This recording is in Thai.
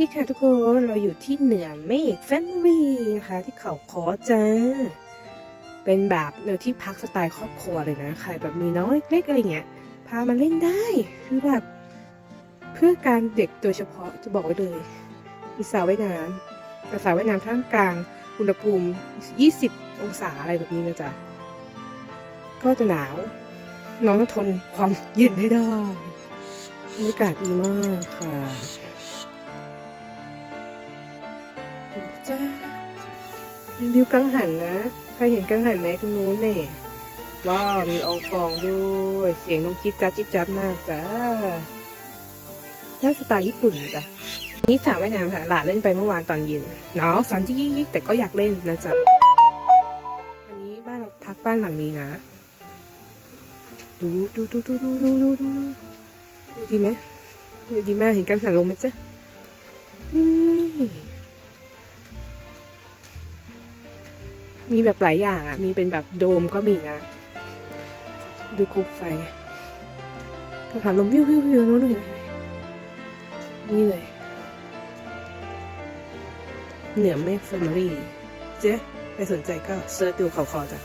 ดีค่ะทุกคนเราอยู่ที่เหนือเมฆแฟมิลี่นะคะที่เขาคอจ้า เป็นแบบเนอที่พักสไตล์ครอบครัวเลยนะใครแบบมีน้องเล็กๆอะไรเงี้ย พามาเล่นได้คือแบบเพื่อการเด็กโดยเฉพาะจะบอกไว้เลยมีสระว่ายน้ำแต่สระว่ายน้ำท่ามกลางอุณหภูมิ 20 องศาอะไรแบบนี้นะจ๊ะก็จะหนาว น้องต้องทนความเย็นให้ได้บรรยากาศดีมากค่ะ จ้าเป็นวิวกังหันนะใครเห็นกังหันไหมตรงนู้นเนี่ยว้าวมีอองฟองด้วยเสียงนกจิ๊บจับจิ๊บจับมากจ้าน่าสไตล์ญี่ปุ่นจ้ะนี่สระว่ายน้ำค่ะหลานเล่นไปเมื่อวานตอนเย็นเนาะสันที่ยิกๆแต่ก็อยากเล่นนะจ๊ะอันนี้บ้านเราพักบ้านหลังนี้นะดูดูดูดูดูดูดูดูดูดีไหมดูดีมากเห็นกังหันลงไหมจ๊ะอื มีแบบหลายอย่างอะ มีเป็นแบบโดมก็มีนะ ดูคุกไฟก็ผ่านลมวิววิววิวนู้นเลยนี่เลย เหนือเมฆแฟมิลี่ เจ๊ไปสนใจก็เซิร์ชดูขาคอจ้ะ